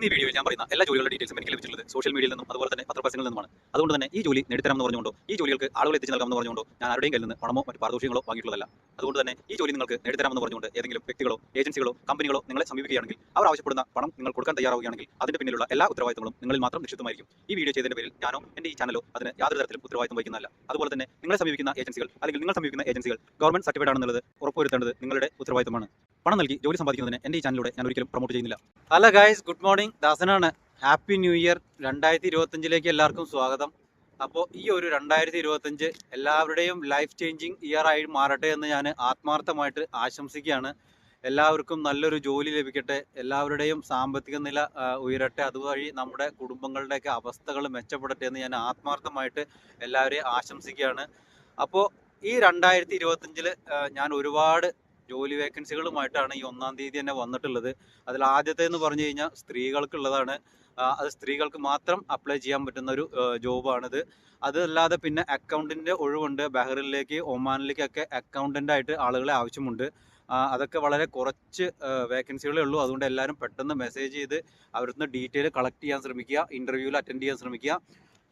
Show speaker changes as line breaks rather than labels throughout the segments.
ഇന്ന് ഈ വീഡിയോയിൽ ഞാൻ പറയുന്ന എല്ലാ ജോലികളുടെ ഡീറ്റെയിൽസും എനിക്ക് ലഭിച്ചിട്ടുള്ളത് സോഷ്യൽ മീഡിയയിൽ നിന്നും അതുപോലെ തന്നെ പത്രപ്രസംഗങ്ങളിൽ നിന്നുമാണ്. അതുകൊണ്ട് തന്നെ ഈ ജോലി നേടിത്തരാമെന്ന് പറഞ്ഞുകൊണ്ടോ ഈ ജോലികൾക്ക് ആളുകൾ എത്തിച്ചു നൽകാമെന്ന് പറഞ്ഞുകൊണ്ടോ ഞാൻ ആരുടെയും കയ്യിൽ നിന്ന് പണമോ മറ്റു പാരിതോഷികങ്ങളോ വാങ്ങിയിട്ടുള്ളതല്ല. അതുകൊണ്ട് തന്നെ ഈ ജോലി നിങ്ങൾക്ക് നേടിത്തരാമെന്ന് പറഞ്ഞുകൊണ്ട് ഏതെങ്കിലും വ്യക്തികളോ ഏജൻസികളോ കമ്പനികളോ നിങ്ങളെ സമീപിക്കുകയാണെങ്കിൽ അവർ ആവശ്യപ്പെടുന്ന പണം നിങ്ങൾ കൊടുക്കാൻ തയ്യാറാവുകയാണെങ്കിൽ അതിന്റെ പിന്നിലുള്ള എല്ലാ ഉത്തരവാദിത്തങ്ങളും നിങ്ങളിൽ മാത്രം നിക്ഷിപ്തമായിരിക്കും. ഈ വീഡിയോ ചെയ്തതിന്റെ പേരിൽ ഞാനോ എന്റെ ഈ ചാനലോ അതിന് യാതൊരു തരത്തിലും ഉത്തരവാദിത്തം വഹിക്കുന്നതല്ല. അതുപോലെ തന്നെ നിങ്ങളെ സമീപിക്കുന്ന ഏജൻസികൾ അല്ലെങ്കിൽ നിങ്ങൾ സമീപിക്കുന്ന ഏജൻസികൾ ഗവൺമെന്റ് സർട്ടിഫൈഡ് ആണെന്നുള്ളത് ഉറപ്പുവരുത്തേണ്ടത് നിങ്ങളുടെ ഉത്തരവാദിത്തമാണ് പണം നൽകി ജോലി സമ്പാദിക്കുന്നതിന് എന്റെ ഈ ചാനലിലൂടെ ഞാൻ ഒരിക്കലും പ്രൊമോട്ട് ചെയ്യുന്നില്ല.
ഹലോ ഗായ്സ് ഗുഡ് മോർണിംഗ് ദാസനാണ്. ഹാപ്പി ന്യൂ ഇയർ രണ്ടായിരത്തി ഇരുപത്തഞ്ചിലേക്ക് എല്ലാവർക്കും സ്വാഗതം. അപ്പോൾ ഈ ഒരു രണ്ടായിരത്തി ഇരുപത്തഞ്ച് എല്ലാവരുടെയും ലൈഫ് ചേഞ്ചിങ് ഇയർ ആയി മാറട്ടെ എന്ന് ഞാൻ ആത്മാർത്ഥമായിട്ട് ആശംസിക്കുകയാണ്. എല്ലാവർക്കും നല്ലൊരു ജോലി ലഭിക്കട്ടെ. എല്ലാവരുടെയും സാമ്പത്തിക നില ഉയരട്ടെ. അതുവഴി നമ്മുടെ കുടുംബങ്ങളുടെയൊക്കെ അവസ്ഥകൾ മെച്ചപ്പെടട്ടെ എന്ന് ഞാൻ ആത്മാർത്ഥമായിട്ട് എല്ലാവരെയും ആശംസിക്കുകയാണ്. അപ്പോൾ ഈ രണ്ടായിരത്തി ഇരുപത്തഞ്ചിൽ ഞാൻ ഒരുപാട് ജോലി വേക്കൻസികളുമായിട്ടാണ് ഈ ഒന്നാം തീയതി തന്നെ വന്നിട്ടുള്ളത്. അതിൽ ആദ്യത്തെ എന്ന് പറഞ്ഞു കഴിഞ്ഞാൽ സ്ത്രീകൾക്കുള്ളതാണ്. അത് സ്ത്രീകൾക്ക് മാത്രം അപ്ലൈ ചെയ്യാൻ പറ്റുന്ന ഒരു ജോബാണിത്. അതല്ലാതെ പിന്നെ അക്കൗണ്ടിന്റെ ഒഴിവുണ്ട്. ബഹ്റിനിലേക്ക് ഒമാനിലേക്കൊക്കെ അക്കൗണ്ടന്റ് ആയിട്ട് ആളുകളെ ആവശ്യമുണ്ട്. അതൊക്കെ വളരെ കുറച്ച് വേക്കൻസികളേ ഉള്ളൂ. അതുകൊണ്ട് എല്ലാവരും പെട്ടെന്ന് മെസ്സേജ് ചെയ്ത് അവരുടെ ഡീറ്റെയിൽ കളക്ട് ചെയ്യാൻ ശ്രമിക്കുക ഇന്റർവ്യൂവിൽ അറ്റൻഡ് ചെയ്യാൻ ശ്രമിക്കുക.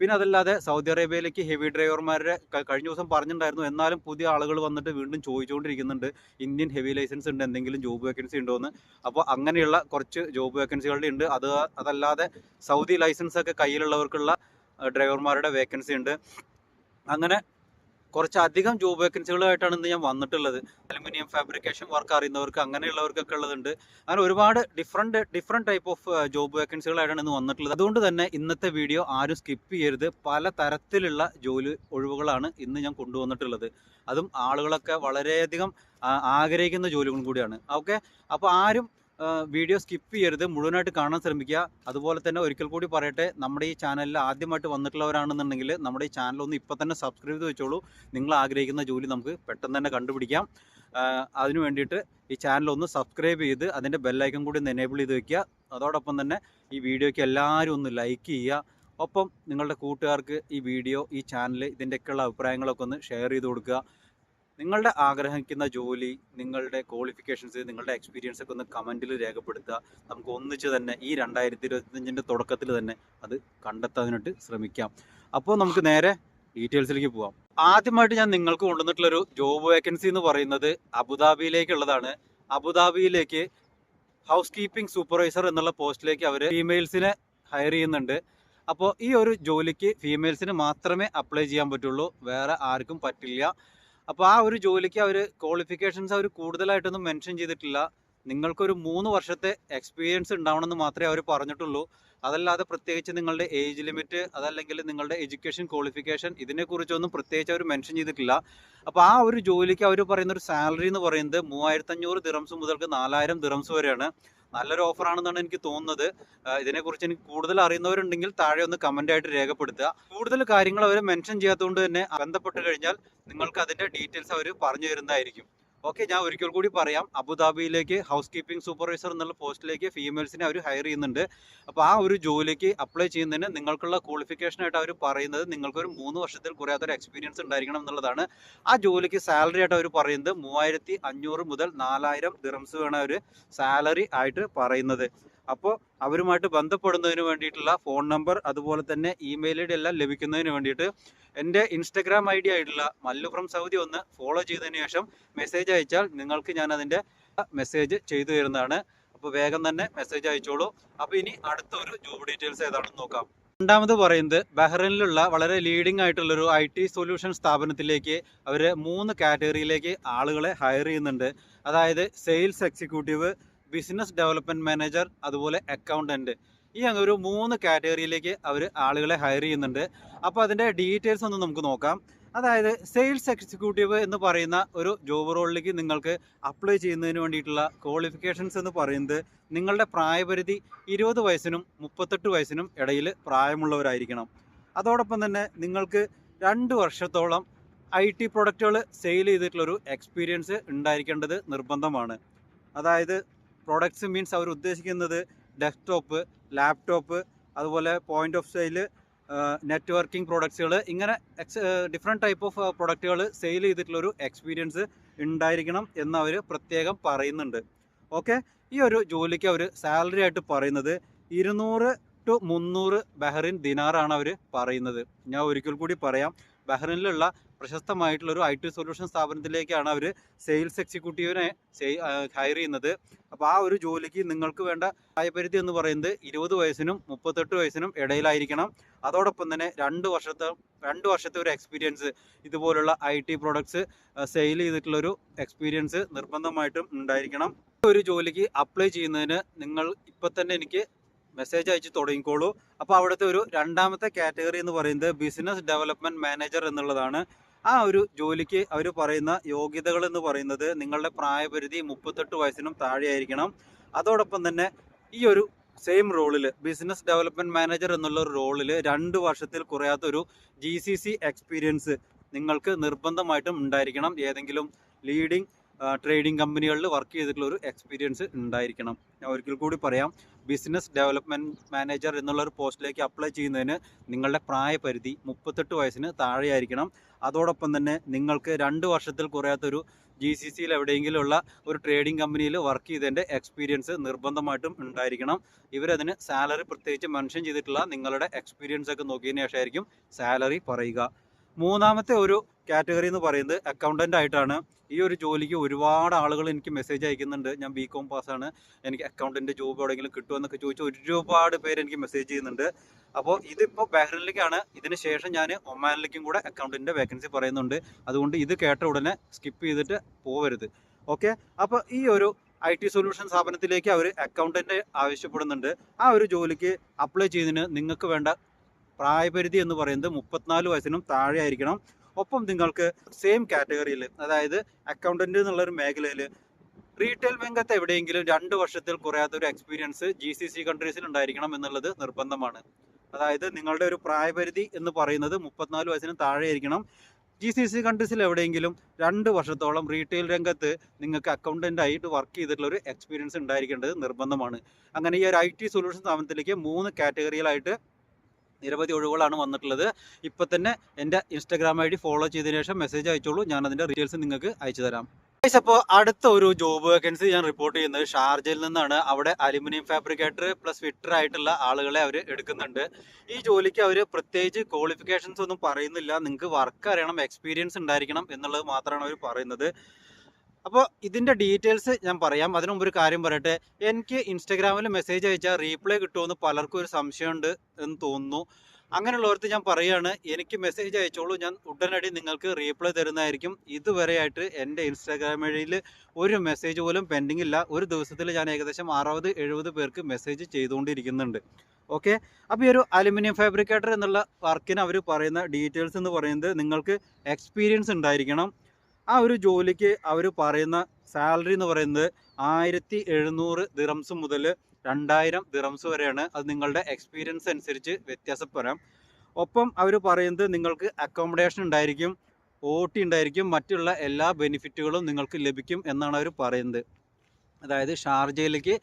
പിന്നെ അതല്ലാതെ സൗദി അറേബ്യയിലേക്ക് ഹെവി ഡ്രൈവർമാരുടെ കഴിഞ്ഞ ദിവസം പറഞ്ഞിട്ടുണ്ടായിരുന്നു എന്നാലും പുതിയ ആളുകൾ വന്നിട്ട് വീണ്ടും ചോദിച്ചുകൊണ്ടിരിക്കുന്നുണ്ട് ഇന്ത്യൻ ഹെവി ലൈസൻസ് ഉണ്ട് എന്തെങ്കിലും ജോബ് വേക്കൻസി ഉണ്ടോ? എന്ന്. അപ്പോൾ അങ്ങനെയുള്ള കുറച്ച് ജോബ് വേക്കൻസികളുടെ ഉണ്ട്. അത് അതല്ലാതെ സൗദി ലൈസൻസ് ഒക്കെ കയ്യിലുള്ളവർക്കുള്ള ഡ്രൈവർമാരുടെ വേക്കൻസി ഉണ്ട്. അങ്ങനെ കുറച്ചധികം ജോബ് വേക്കൻസികളുമായിട്ടാണ് ഇന്ന് ഞാൻ വന്നിട്ടുള്ളത്. അലുമിനിയം ഫാബ്രിക്കേഷൻ വർക്ക് അറിയുന്നവർക്ക് അങ്ങനെയുള്ളവർക്കൊക്കെ ഉള്ളതുണ്ട്. അങ്ങനെ ഒരുപാട് different different type of job വേക്കൻസികളായിട്ടാണ് ഇന്ന് വന്നിട്ടുള്ളത്. അതുകൊണ്ട് തന്നെ ഇന്നത്തെ വീഡിയോ ആരും സ്കിപ്പ് ചെയ്യരുത്. പല തരത്തിലുള്ള ജോലി ഒഴിവുകളാണ് ഇന്ന് ഞാൻ കൊണ്ടുവന്നിട്ടുള്ളത്. അതും ആളുകളൊക്കെ വളരെയധികം ആഗ്രഹിക്കുന്ന ജോലികളും കൂടിയാണ്. ഓക്കെ അപ്പോൾ ആരും വീഡിയോ സ്കിപ്പ് ചെയ്യരുത്. മുഴുവനായിട്ട് കാണാൻ ശ്രമിക്കുക. അതുപോലെ തന്നെ ഒരിക്കൽ കൂടി പറയട്ടെ നമ്മുടെ ഈ ചാനലിൽ ആദ്യമായിട്ട് വന്നിട്ടുള്ളവരാണെന്നുണ്ടെങ്കിൽ നമ്മുടെ ഈ ചാനൽ ഒന്ന് ഇപ്പം തന്നെ സബ്സ്ക്രൈബ് ചെയ്ത് വെച്ചോളൂ. നിങ്ങൾ ആഗ്രഹിക്കുന്ന ജോലി നമുക്ക് പെട്ടെന്ന് തന്നെ കണ്ടുപിടിക്കാം. അതിന് വേണ്ടിയിട്ട് ഈ ചാനൽ ഒന്ന് സബ്സ്ക്രൈബ് ചെയ്ത് അതിന്റെ ബെല്ലൈക്കൺ കൂടി ഒന്ന് എനേബിൾ ചെയ്ത് വെക്കുക. അതോടൊപ്പം തന്നെ ഈ വീഡിയോയ്ക്ക് എല്ലാവരും ഒന്ന് ലൈക്ക് ചെയ്യുക. ഒപ്പം നിങ്ങളുടെ കൂട്ടുകാർക്ക് ഈ വീഡിയോ ഈ ചാനൽ ഇതിന്റെയൊക്കെയുള്ള അഭിപ്രായങ്ങളൊക്കെ ഒന്ന് ഷെയർ ചെയ്ത് കൊടുക്കുക. നിങ്ങളുടെ ആഗ്രഹിക്കുന്ന ജോലി നിങ്ങളുടെ ക്വാളിഫിക്കേഷൻസ് നിങ്ങളുടെ എക്സ്പീരിയൻസ് ഒക്കെ ഒന്ന് കമന്റിൽ രേഖപ്പെടുത്തുക. നമുക്ക് ഒന്നിച്ച് തന്നെ ഈ രണ്ടായിരത്തി ഇരുപത്തഞ്ചിന്റെ തുടക്കത്തിൽ തന്നെ അത് കണ്ടെത്താനായിട്ട് ശ്രമിക്കാം. അപ്പോൾ നമുക്ക് നേരെ ഡീറ്റെയിൽസിലേക്ക് പോവാം. ആദ്യമായിട്ട് ഞാൻ നിങ്ങൾക്ക് കൊണ്ടുവന്നിട്ടുള്ളൊരു ജോബ് വേക്കൻസി എന്ന് പറയുന്നത് അബുദാബിയിലേക്കുള്ളതാണ്. അബുദാബിയിലേക്ക് ഹൗസ് കീപ്പിംഗ് സൂപ്പർവൈസർ എന്നുള്ള പോസ്റ്റിലേക്ക് അവർ ഫീമെയിൽസിനെ ഹയർ ചെയ്യുന്നുണ്ട്. അപ്പോൾ ഈ ഒരു ജോലിക്ക് ഫീമെയിൽസിന് മാത്രമേ അപ്ലൈ ചെയ്യാൻ പറ്റുള്ളൂ. വേറെ ആർക്കും പറ്റില്ല. അപ്പോൾ ആ ഒരു ജോലിക്ക് അവർ ക്വാളിഫിക്കേഷൻസ് അവർ കൂടുതലായിട്ടൊന്നും മെൻഷൻ ചെയ്തിട്ടില്ല. നിങ്ങൾക്കൊരു മൂന്ന് വർഷത്തെ എക്സ്പീരിയൻസ് ഉണ്ടാവണമെന്ന് മാത്രമേ അവർ പറഞ്ഞിട്ടുള്ളൂ. അതല്ലാതെ പ്രത്യേകിച്ച് നിങ്ങളുടെ ഏജ് ലിമിറ്റ് അതല്ലെങ്കിൽ നിങ്ങളുടെ എഡ്യൂക്കേഷൻ ക്വാളിഫിക്കേഷൻ ഇതിനെക്കുറിച്ചൊന്നും പ്രത്യേകിച്ച് അവർ മെൻഷൻ ചെയ്തിട്ടില്ല. അപ്പോൾ ആ ഒരു ജോലിക്ക് അവർ പറയുന്ന ഒരു സാലറി എന്ന് പറയുന്നത് മൂവായിരത്തഞ്ഞൂറ് ദിറംസ് മുതൽക്ക് നാലായിരം ദിറംസ് വരെയാണ്. നല്ലൊരു ഓഫർ ആണെന്നാണ് എനിക്ക് തോന്നുന്നത്. ഇതിനെക്കുറിച്ച് എനിക്ക് കൂടുതൽ അറിയുന്നവരുണ്ടെങ്കിൽ താഴെ ഒന്ന് കമന്റ് ആയിട്ട് രേഖപ്പെടുത്തുക. കൂടുതൽ കാര്യങ്ങൾ അവർ മെൻഷൻ ചെയ്യാത്തതുകൊണ്ട് തന്നെ ബന്ധപ്പെട്ട് കഴിഞ്ഞാൽ നിങ്ങൾക്ക് അതിന്റെ ഡീറ്റെയിൽസ് അവർ പറഞ്ഞു തരുന്നതായിരിക്കും. ഓക്കെ ഞാൻ ഒരിക്കൽ കൂടി പറയാം. അബുദാബിയിലേക്ക് ഹൗസ് കീപ്പിംഗ് സൂപ്പർവൈസർ എന്നുള്ള പോസ്റ്റിലേക്ക് ഫീമെയിൽസിനെ അവർ ഹയർ ചെയ്യുന്നുണ്ട്. അപ്പോൾ ആ ഒരു ജോലിക്ക് അപ്ലൈ ചെയ്യുന്നതിന് നിങ്ങൾക്കുള്ള ക്വാളിഫിക്കേഷനായിട്ട് അവർ പറയുന്നത് നിങ്ങൾക്കൊരു മൂന്ന് വർഷത്തിൽ കുറയാത്തൊരു എക്സ്പീരിയൻസ് ഉണ്ടായിരിക്കണം എന്നുള്ളതാണ്. ആ ജോലിക്ക് സാലറി ആയിട്ട് അവർ പറയുന്നത് മൂവായിരത്തി മുതൽ നാലായിരം ദിറംസ് വേണം അവർ സാലറി ആയിട്ട് പറയുന്നത്. അപ്പോൾ അവരുമായിട്ട് ബന്ധപ്പെടുന്നതിന് വേണ്ടിയിട്ടുള്ള ഫോൺ നമ്പർ അതുപോലെ തന്നെ ഇമെയിൽ ഐ ഡി എല്ലാം ലഭിക്കുന്നതിന് വേണ്ടിയിട്ട് എന്റെ ഇൻസ്റ്റഗ്രാം ഐ ഡി ആയിട്ടുള്ള മല്ലു ഫ്രം സൗദി ഒന്ന് ഫോളോ ചെയ്തതിന് ശേഷം മെസ്സേജ് അയച്ചാൽ നിങ്ങൾക്ക് ഞാൻ അതിന്റെ മെസ്സേജ് ചെയ്തു തരുന്നതാണ്. അപ്പോൾ വേഗം തന്നെ മെസ്സേജ് അയച്ചോളൂ. അപ്പോൾ ഇനി അടുത്ത ഒരു ജോബ് ഡീറ്റെയിൽസ് ഏതാണെന്ന് നോക്കാം. രണ്ടാമത് പറയുന്നത് ബഹ്റൈനിലുള്ള വളരെ ലീഡിംഗ് ആയിട്ടുള്ളൊരു ഐ ടി സൊല്യൂഷൻ സ്ഥാപനത്തിലേക്ക് അവർ മൂന്ന് കാറ്റഗറിയിലേക്ക് ആളുകളെ ഹയർ ചെയ്യുന്നുണ്ട്. അതായത് sales executive business development manager അതുപോലെ അക്കൗണ്ടന്റ് ഈ അങ്ങനെ ഒരു മൂന്ന് കാറ്റഗറിയിലേക്ക് അവർ ആളുകളെ ഹയർ ചെയ്യുന്നുണ്ട്. അപ്പോൾ അതിന്റെ ഡീറ്റെയിൽസ് ഒന്ന് നമുക്ക് നോക്കാം. അതായത് സെയിൽസ് എക്സിക്യൂട്ടീവ് എന്ന് പറയുന്ന ഒരു ജോബ് റോളിലേക്ക് നിങ്ങൾക്ക് അപ്ലൈ ചെയ്യുന്നതിന് വേണ്ടിയിട്ടുള്ള ക്വാളിഫിക്കേഷൻസ് എന്ന് പറയുന്നത് നിങ്ങളുടെ പ്രായപരിധി ഇരുപത് വയസ്സിനും മുപ്പത്തെട്ട് വയസ്സിനും ഇടയിൽ പ്രായമുള്ളവരായിരിക്കണം. അതോടൊപ്പം തന്നെ നിങ്ങൾക്ക് രണ്ട് വർഷത്തോളം ഐ ടി പ്രൊഡക്റ്റുകൾ സെയിൽ ചെയ്തിട്ടുള്ളൊരു എക്സ്പീരിയൻസ് ഉണ്ടായിരിക്കേണ്ടത് നിർബന്ധമാണ്. അതായത് പ്രൊഡക്ട്സ് മീൻസ് അവർ ഉദ്ദേശിക്കുന്നത് ഡെസ്ക്ടോപ്പ് ലാപ്ടോപ്പ് അതുപോലെ പോയിന്റ് ഓഫ് സെയിൽ നെറ്റ്വർക്കിംഗ് പ്രോഡക്ട്സുകൾ ഇങ്ങനെ എക്സ് ഡിഫറെന്റ് ടൈപ്പ് ഓഫ് പ്രൊഡക്റ്റുകൾ സെയിൽ ചെയ്തിട്ടുള്ളൊരു എക്സ്പീരിയൻസ് ഉണ്ടായിരിക്കണം എന്നവർ പ്രത്യേകം പറയുന്നുണ്ട്. ഓക്കെ ഈ ഒരു ജോലിക്ക് അവർ സാലറി ആയിട്ട് പറയുന്നത് ഇരുന്നൂറ് ടു മുന്നൂറ് ബഹ്റിൻ ദിനാറാണ് അവർ പറയുന്നത്. ഞാൻ ഒരിക്കൽ കൂടി പറയാം. ബഹ്റിനിലുള്ള പ്രശസ്തമായിട്ടുള്ള ഒരു ഐ ടി സൊല്യൂഷൻ സ്ഥാപനത്തിലേക്കാണ് അവർ സെയിൽസ് എക്സിക്യൂട്ടീവിനെ ഹയർ ചെയ്യുന്നത്. അപ്പോൾ ആ ഒരു ജോലിക്ക് നിങ്ങൾക്ക് വേണ്ട പ്രായപരിധി എന്ന് പറയുന്നത് ഇരുപത് വയസ്സിനും മുപ്പത്തെട്ട് വയസ്സിനും ഇടയിലായിരിക്കണം. അതോടൊപ്പം തന്നെ രണ്ട് വർഷത്തെ രണ്ട് വർഷത്തെ ഒരു എക്സ്പീരിയൻസ് ഇതുപോലുള്ള ഐ ടി പ്രൊഡക്ട്സ് സെയിൽ ചെയ്തിട്ടുള്ളൊരു എക്സ്പീരിയൻസ് നിർബന്ധമായിട്ടും ഉണ്ടായിരിക്കണം. ഒരു ജോലിക്ക് അപ്ലൈ ചെയ്യുന്നതിന് നിങ്ങൾ ഇപ്പം തന്നെ എനിക്ക് മെസ്സേജ് അയച്ച് തുടങ്ങിക്കോളൂ. അപ്പോൾ അവിടുത്തെ ഒരു രണ്ടാമത്തെ കാറ്റഗറി എന്ന് പറയുന്നത് ബിസിനസ് ഡെവലപ്മെന്റ് മാനേജർ എന്നുള്ളതാണ്. ആ ഒരു ജോലിക്ക് അവർ പറയുന്ന യോഗ്യതകൾ എന്ന് പറയുന്നത് നിങ്ങളുടെ പ്രായപരിധി മുപ്പത്തെട്ട് വയസ്സിനും താഴെയായിരിക്കണം. അതോടൊപ്പം തന്നെ ഈ ഒരു സെയിം റോളിൽ ബിസിനസ് ഡെവലപ്മെന്റ് മാനേജർ എന്നുള്ള ഒരു റോളിൽ രണ്ട് വർഷത്തിൽ കുറയാത്ത ഒരു ജി സി സി എക്സ്പീരിയൻസ് നിങ്ങൾക്ക് നിർബന്ധമായിട്ടും ഉണ്ടായിരിക്കണം. ഏതെങ്കിലും ലീഡിംഗ് ട്രേഡിംഗ് കമ്പനികളിൽ വർക്ക് ചെയ്തിട്ടുള്ള ഒരു എക്സ്പീരിയൻസ് ഉണ്ടായിരിക്കണം. ഞാൻ ഒരിക്കൽ കൂടി പറയാം. ബിസിനസ് ഡെവലപ്മെന്റ് മാനേജർ എന്നുള്ള ഒരു പോസ്റ്റിലേക്ക് അപ്ലൈ ചെയ്യുന്നതിന് നിങ്ങളുടെ പ്രായപരിധി മുപ്പത്തെട്ട് വയസ്സിന് താഴെയായിരിക്കണം. അതോടൊപ്പം തന്നെ നിങ്ങൾക്ക് രണ്ട് വർഷത്തിൽ കുറയാത്തൊരു ജി സി സിയിൽ എവിടെയെങ്കിലും ഉള്ള ഒരു ട്രേഡിംഗ് കമ്പനിയിൽ വർക്ക് ചെയ്തതിന്റെ എക്സ്പീരിയൻസ് നിർബന്ധമായിട്ടും ഉണ്ടായിരിക്കണം. ഇവരതിന് സാലറി പ്രത്യേകിച്ച് മെൻഷൻ ചെയ്തിട്ടുള്ള നിങ്ങളുടെ എക്സ്പീരിയൻസ് ഒക്കെ നോക്കിയതിന് ശേഷമായിരിക്കും സാലറി പറയുക. മൂന്നാമത്തെ ഒരു കാറ്റഗറി എന്ന് പറയുന്നത് അക്കൗണ്ടന്റ് ആയിട്ടാണ്. ഈ ഒരു ജോലിക്ക് ഒരുപാട് ആളുകൾ എനിക്ക് മെസ്സേജ് അയക്കുന്നുണ്ട്. ഞാൻ ബി കോം പാസ്സാണ് എനിക്ക് അക്കൗണ്ടന്റ് ജോബ് എവിടെയെങ്കിലും കിട്ടുമെന്നൊക്കെ ചോദിച്ച് ഒരുപാട് പേര് എനിക്ക് മെസ്സേജ് ചെയ്യുന്നുണ്ട്. അപ്പോൾ ഇതിപ്പോൾ ബഹ്റിനിലേക്കാണ് ഇതിന് ശേഷം ഞാൻ ഒമാനിലേക്കും കൂടെ അക്കൗണ്ടിന്റെ വേക്കൻസി പറയുന്നുണ്ട്. അതുകൊണ്ട് ഇത് കേട്ട ഉടനെ സ്കിപ്പ് ചെയ്തിട്ട് പോവരുത്. ഓക്കെ അപ്പോൾ ഈ ഒരു ഐ ടി സൊല്യൂഷൻ സ്ഥാപനത്തിലേക്ക് അവർ അക്കൗണ്ടന്റ് ആവശ്യപ്പെടുന്നുണ്ട്. ആ ഒരു ജോലിക്ക് അപ്ലൈ ചെയ്തതിന് നിങ്ങൾക്ക് വേണ്ട പ്രായപരിധി എന്ന് പറയുന്നത് മുപ്പത്തിനാല് വയസ്സിനും താഴെ ആയിരിക്കണം. ഒപ്പം നിങ്ങൾക്ക് സെയിം കാറ്റഗറിയിൽ അതായത് അക്കൗണ്ടന്റ് എന്നുള്ളൊരു മേഖലയിൽ റീറ്റെയിൽ രംഗത്ത് എവിടെയെങ്കിലും രണ്ട് വർഷത്തിൽ കുറയാത്ത ഒരു എക്സ്പീരിയൻസ് ജി സി സി കൺട്രീസിൽ ഉണ്ടായിരിക്കണം എന്നുള്ളത് നിർബന്ധമാണ്. അതായത് നിങ്ങളുടെ ഒരു പ്രായപരിധി എന്ന് പറയുന്നത് മുപ്പത്തിനാല് വയസ്സിന് താഴെ ആയിരിക്കണം. ജി സി സി കൺട്രീസിൽ എവിടെയെങ്കിലും രണ്ട് വർഷത്തോളം റീറ്റെയിൽ രംഗത്ത് നിങ്ങൾക്ക് അക്കൗണ്ടന്റ് ആയിട്ട് വർക്ക് ചെയ്തിട്ടുള്ള ഒരു എക്സ്പീരിയൻസ് ഉണ്ടായിരിക്കേണ്ടത് നിർബന്ധമാണ്. അങ്ങനെ ഈ ഒരു ഐ ടി സൊല്യൂഷൻ സ്ഥാപനത്തിലേക്ക് മൂന്ന് കാറ്റഗറികളായിട്ട് നിരവധി ഒഴിവുകളാണ് വന്നിട്ടുള്ളത്. ഇപ്പം തന്നെ എന്റെ ഇൻസ്റ്റാഗ്രാം ഐ ഡി ഫോളോ ചെയ്തതിന് ശേഷം മെസ്സേജ് അയച്ചോളൂ. ഞാൻ അതിന്റെ ഡീറ്റെയിൽസ് നിങ്ങൾക്ക് അയച്ചു തരാം. അപ്പോൾ അടുത്ത ഒരു ജോബ് വേക്കൻസി ഞാൻ റിപ്പോർട്ട് ചെയ്യുന്നത് ഷാർജയിൽ നിന്നാണ്. അവിടെ അലുമിനിയം ഫാബ്രിക്കേറ്റർ പ്ലസ് ഫിറ്റർ ആയിട്ടുള്ള ആളുകളെ അവർ എടുക്കുന്നുണ്ട്. ഈ ജോലിക്ക് അവർ പ്രത്യേകിച്ച് ക്വാളിഫിക്കേഷൻസ് ഒന്നും പറയുന്നില്ല. നിങ്ങൾക്ക് വർക്ക് അറിയണം എക്സ്പീരിയൻസ് ഉണ്ടായിരിക്കണം എന്നുള്ളത് മാത്രമാണ് അവർ പറയുന്നത്. അപ്പോൾ ഇതിന്റെ ഡീറ്റെയിൽസ് ഞാൻ പറയാം. അതിനു മുമ്പ് ഒരു കാര്യം പറയട്ടെ. എനിക്ക് ഇൻസ്റ്റാഗ്രാമിൽ മെസ്സേജ് അയച്ചാൽ റീപ്ലൈ കിട്ടുമെന്ന് പലർക്കും ഒരു സംശയമുണ്ട് എന്ന് തോന്നുന്നു. അങ്ങനെയുള്ളവർക്ക് ഞാൻ പറയുകയാണ് എനിക്ക് മെസ്സേജ് അയച്ചോളൂ. ഞാൻ ഉടനടി നിങ്ങൾക്ക് റീപ്ലൈ തരുന്നതായിരിക്കും. ഇതുവരെയായിട്ട് എന്റെ ഇൻസ്റ്റാഗ്രാം വഴിയിൽ ഒരു മെസ്സേജ് പോലും പെൻഡിങ് ഇല്ല. ഒരു ദിവസത്തിൽ ഞാൻ ഏകദേശം അറുപത് എഴുപത് പേർക്ക് മെസ്സേജ് ചെയ്തുകൊണ്ടിരിക്കുന്നുണ്ട്. ഓക്കെ അപ്പോൾ ഈ ഒരു അലുമിനിയം ഫാബ്രിക്കേറ്റർ എന്നുള്ള വർക്കിന് അവർ പറയുന്ന ഡീറ്റെയിൽസ് എന്ന് പറയുന്നത് നിങ്ങൾക്ക് എക്സ്പീരിയൻസ് ഉണ്ടായിരിക്കണം. ആ ഒരു ജോലിക്ക് അവർ പറയുന്ന സാലറി എന്ന് പറയുന്നത് ആയിരത്തി എഴുന്നൂറ് ദിറംസ് മുതൽ രണ്ടായിരം ദിറംസ് വരെയാണ്. അത് നിങ്ങളുടെ എക്സ്പീരിയൻസ് അനുസരിച്ച് വ്യത്യാസപ്പെടാം ഒപ്പം അവർ പറയുന്നത് നിങ്ങൾക്ക് അക്കോമഡേഷൻ ഉണ്ടായിരിക്കും ഒ ടി ഉണ്ടായിരിക്കും മറ്റുള്ള എല്ലാ ബെനിഫിറ്റുകളും നിങ്ങൾക്ക് ലഭിക്കും എന്നാണ് അവർ പറയുന്നത്. അതായത് ഷാർജയിലേക്ക്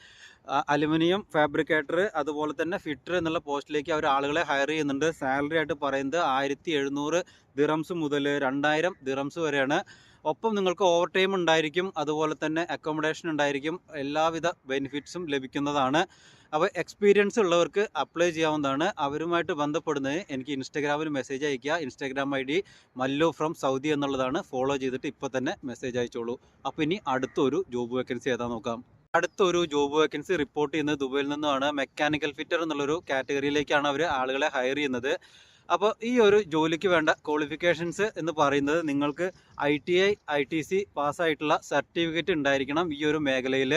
അലുമിനിയം ഫാബ്രിക്കേറ്റർ അതുപോലെ തന്നെ ഫിറ്റർ എന്നുള്ള പോസ്റ്റിലേക്ക് അവർ ആളുകളെ ഹയർ ചെയ്യുന്നുണ്ട്. സാലറി ആയിട്ട് പറയുന്നത് ആയിരത്തി എഴുന്നൂറ് ദിറംസ് മുതൽ രണ്ടായിരം ദിറംസ് വരെയാണ്. ഒപ്പം നിങ്ങൾക്ക് ഓവർ ടൈം ഉണ്ടായിരിക്കും അതുപോലെ തന്നെ അക്കോമഡേഷൻ ഉണ്ടായിരിക്കും എല്ലാവിധ ബെനിഫിറ്റ്സും ലഭിക്കുന്നതാണ്. അപ്പോൾ എക്സ്പീരിയൻസ് ഉള്ളവർക്ക് അപ്ലൈ ചെയ്യാവുന്നതാണ്. അവരുമായിട്ട് ബന്ധപ്പെടുന്നതിന് എനിക്ക് ഇൻസ്റ്റാഗ്രാമിൽ മെസ്സേജ് അയയ്ക്കുക. Instagram I D Mallu from Saudi എന്നുള്ളതാണ്. ഫോളോ ചെയ്തിട്ട് ഇപ്പോൾ തന്നെ മെസ്സേജ് അയച്ചോളൂ. അപ്പോൾ ഇനി അടുത്തൊരു ജോബ് വേക്കൻസി ഏതാ നോക്കാം. അടുത്തൊരു ജോബ് വേക്കൻസി റിപ്പോർട്ട് ചെയ്യുന്നത് ദുബൈയിൽ നിന്നാണ് മെക്കാനിക്കൽ ഫിറ്റർ എന്നുള്ളൊരു കാറ്റഗറിയിലേക്കാണ് അവർ ആളുകളെ ഹയർ ചെയ്യുന്നത്. അപ്പോൾ ഈ ഒരു ജോലിക്ക് വേണ്ട ക്വാളിഫിക്കേഷൻസ് എന്ന് പറയുന്നത് നിങ്ങൾക്ക് I T I I T C പാസ്സായിട്ടുള്ള certificate ഉണ്ടായിരിക്കണം ഈ ഒരു മേഖലയിൽ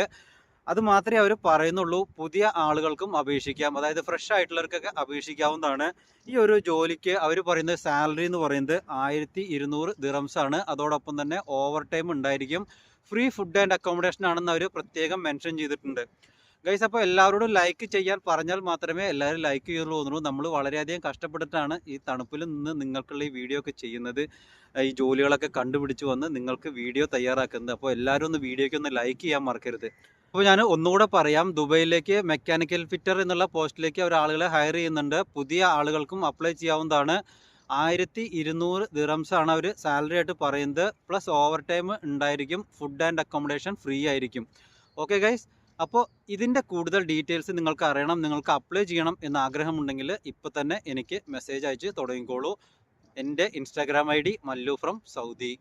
അത് മാത്രമേ അവർ പറയുന്നുള്ളൂ. പുതിയ ആളുകൾക്കും അപേക്ഷിക്കാം. അതായത് ഫ്രഷ് ആയിട്ടുള്ളവർക്കൊക്കെ അപേക്ഷിക്കാവുന്നതാണ്. ഈ ഒരു ജോലിക്ക് അവർ പറയുന്നത് സാലറി എന്ന് പറയുന്നത് ആയിരത്തി ഇരുന്നൂറ് ദിറംസ് ആണ്. അതോടൊപ്പം തന്നെ ഓവർ ടൈം ഉണ്ടായിരിക്കും. ഫ്രീ ഫുഡ് ആൻഡ് അക്കോമഡേഷൻ ആണെന്ന് അവർ പ്രത്യേകം മെൻഷൻ ചെയ്തിട്ടുണ്ട്. ഗൈസ് അപ്പോൾ എല്ലാവരോടും ലൈക്ക് ചെയ്യാൻ പറഞ്ഞാൽ മാത്രമേ എല്ലാവരും ലൈക്ക് ചെയ്യുള്ളൂ തോന്നുള്ളൂ നമ്മൾ വളരെയധികം കഷ്ടപ്പെട്ടിട്ടാണ് ഈ തണുപ്പിൽ നിന്ന് നിങ്ങൾക്കുള്ള ഈ വീഡിയോ ഒക്കെ ചെയ്യുന്നത്. ഈ ജോലികളൊക്കെ കണ്ടുപിടിച്ച് വന്ന് നിങ്ങൾക്ക് വീഡിയോ തയ്യാറാക്കുന്നത്. അപ്പോൾ എല്ലാവരും ഒന്ന് വീഡിയോയ്ക്ക് ഒന്ന് ലൈക്ക് ചെയ്യാൻ മറക്കരുത്. അപ്പോൾ ഞാൻ ഒന്നുകൂടെ പറയാം. ദുബൈയിലേക്ക് മെക്കാനിക്കൽ ഫിറ്റർ എന്നുള്ള പോസ്റ്റിലേക്ക് അവർ ആളുകളെ ഹയർ ചെയ്യുന്നുണ്ട്. പുതിയ ആളുകൾക്കും അപ്ലൈ ചെയ്യാവുന്നതാണ്. ആയിരത്തി ഇരുന്നൂറ് ദിറംസാണ് അവർ സാലറി ആയിട്ട് പറയുന്നത്. പ്ലസ് ഓവർ ടൈം ഉണ്ടായിരിക്കും. ഫുഡ് ആൻഡ് അക്കോമഡേഷൻ ഫ്രീ ആയിരിക്കും. ഓക്കെ ഗൈസ് അപ്പോൾ ഇതിന്റെ കൂടുതൽ ഡീറ്റെയിൽസ് നിങ്ങൾക്ക് അറിയണം നിങ്ങൾക്ക് അപ്ലൈ ചെയ്യണം എന്ന് ആഗ്രഹമുണ്ടെങ്കിൽ ഇപ്പോൾ തന്നെ എനിക്ക് മെസ്സേജ് അയച്ച് തുടങ്ങിക്കോളൂ. എന്റെ Instagram I D Mallu from Saudi.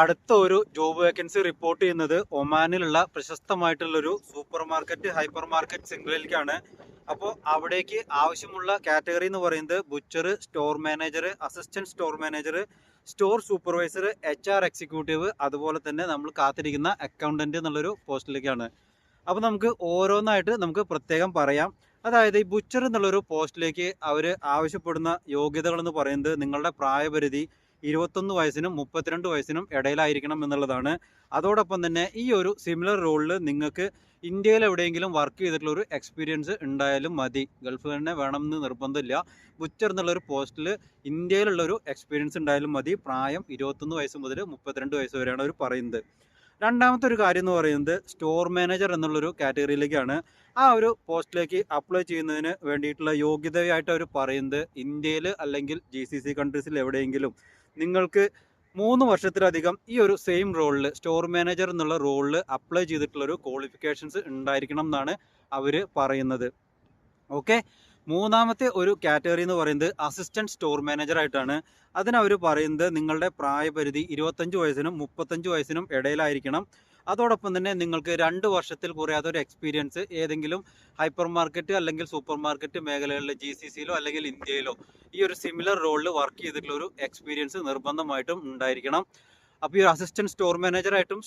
അടുത്ത ഒരു ജോബ് വേക്കൻസി റിപ്പോർട്ട് ചെയ്യുന്നത് ഒമാനിലുള്ള പ്രശസ്തമായിട്ടുള്ളൊരു സൂപ്പർ മാർക്കറ്റ് ഹൈപ്പർ മാർക്കറ്റ് സിംഗിളിലേക്കാണ്. അപ്പോൾ അവിടേക്ക് ആവശ്യമുള്ള കാറ്റഗറി എന്ന് പറയുന്നത് butcher store manager assistant store manager store supervisor H executive അതുപോലെ തന്നെ നമ്മൾ കാത്തിരിക്കുന്ന അക്കൗണ്ടന്റ് എന്നുള്ളൊരു പോസ്റ്റിലേക്കാണ് അപ്പോൾ നമുക്ക് ഓരോന്നായിട്ട് നമുക്ക് പ്രത്യേകം പറയാം. അതായത് ഈ ബുച്ചർ എന്നുള്ളൊരു പോസ്റ്റിലേക്ക് അവർ ആവശ്യപ്പെടുന്ന യോഗ്യതകൾ എന്ന് പറയുന്നത് നിങ്ങളുടെ പ്രായപരിധി ഇരുപത്തൊന്ന് വയസ്സിനും മുപ്പത്തിരണ്ട് വയസ്സിനും ഇടയിലായിരിക്കണം എന്നുള്ളതാണ്. അതോടൊപ്പം തന്നെ ഈ ഒരു സിമിലർ റോളിൽ നിങ്ങൾക്ക് ഇന്ത്യയിൽ എവിടെയെങ്കിലും വർക്ക് ചെയ്തിട്ടുള്ള ഒരു എക്സ്പീരിയൻസ് ഉണ്ടായാലും മതി. ഗൾഫ് തന്നെ വേണമെന്ന് നിർബന്ധമില്ല. ബുച്ചർ എന്നുള്ളൊരു പോസ്റ്റിൽ ഇന്ത്യയിലുള്ളൊരു എക്സ്പീരിയൻസ് ഉണ്ടായാലും മതി. പ്രായം ഇരുപത്തൊന്ന് വയസ്സ് മുതൽ മുപ്പത്തിരണ്ട് വയസ്സ് വരെയാണ് അവർ പറയുന്നത്. രണ്ടാമത്തെ ഒരു കാര്യം എന്ന് പറയുന്നത് സ്റ്റോർ മാനേജർ എന്നുള്ളൊരു കാറ്റഗറിയിലേക്കാണ് ആ ഒരു പോസ്റ്റിലേക്ക് അപ്ലൈ ചെയ്യുന്നതിന് വേണ്ടിയിട്ടുള്ള യോഗ്യതയായിട്ട് അവർ പറയുന്നത് ഇന്ത്യയിൽ അല്ലെങ്കിൽ ജി സി സി കൺട്രീസിൽ എവിടെയെങ്കിലും. നിങ്ങൾക്ക് മൂന്ന് വർഷത്തിലധികം ഈ ഒരു സെയിം റോളിൽ സ്റ്റോർ മാനേജർ എന്നുള്ള റോളിൽ അപ്ലൈ ചെയ്തിട്ടുള്ള ഒരു ക്വാളിഫിക്കേഷൻസ് ഉണ്ടായിരിക്കണം എന്നാണ് അവർ പറയുന്നത്. ഓക്കെ മൂന്നാമത്തെ ഒരു കാറ്റഗറി എന്ന് പറയുന്നത് അസിസ്റ്റന്റ് സ്റ്റോർ മാനേജർ ആയിട്ടാണ്. അതിനവർ പറയുന്നത് നിങ്ങളുടെ പ്രായപരിധി ഇരുപത്തഞ്ച് വയസ്സിനും മുപ്പത്തഞ്ച് വയസ്സിനും ഇടയിലായിരിക്കണം. അതോടൊപ്പം തന്നെ നിങ്ങൾക്ക് രണ്ട് വർഷത്തിൽ കുറയാത്ത ഒരു എക്സ്പീരിയൻസ് ഏതെങ്കിലും ഹൈപ്പർ മാർക്കറ്റ് അല്ലെങ്കിൽ സൂപ്പർ മാർക്കറ്റ് മേഖലകളിൽ ജി സി സിയിലോ അല്ലെങ്കിൽ ഇന്ത്യയിലോ ഈ ഒരു സിമിലർ റോളിൽ വർക്ക് ചെയ്തിട്ടുള്ള ഒരു എക്സ്പീരിയൻസ് നിർബന്ധമായിട്ടും ഉണ്ടായിരിക്കണം. അപ്പോൾ ഈ ഒരു അസിസ്റ്റന്റ് സ്റ്റോർ മാനേജറായിട്ടും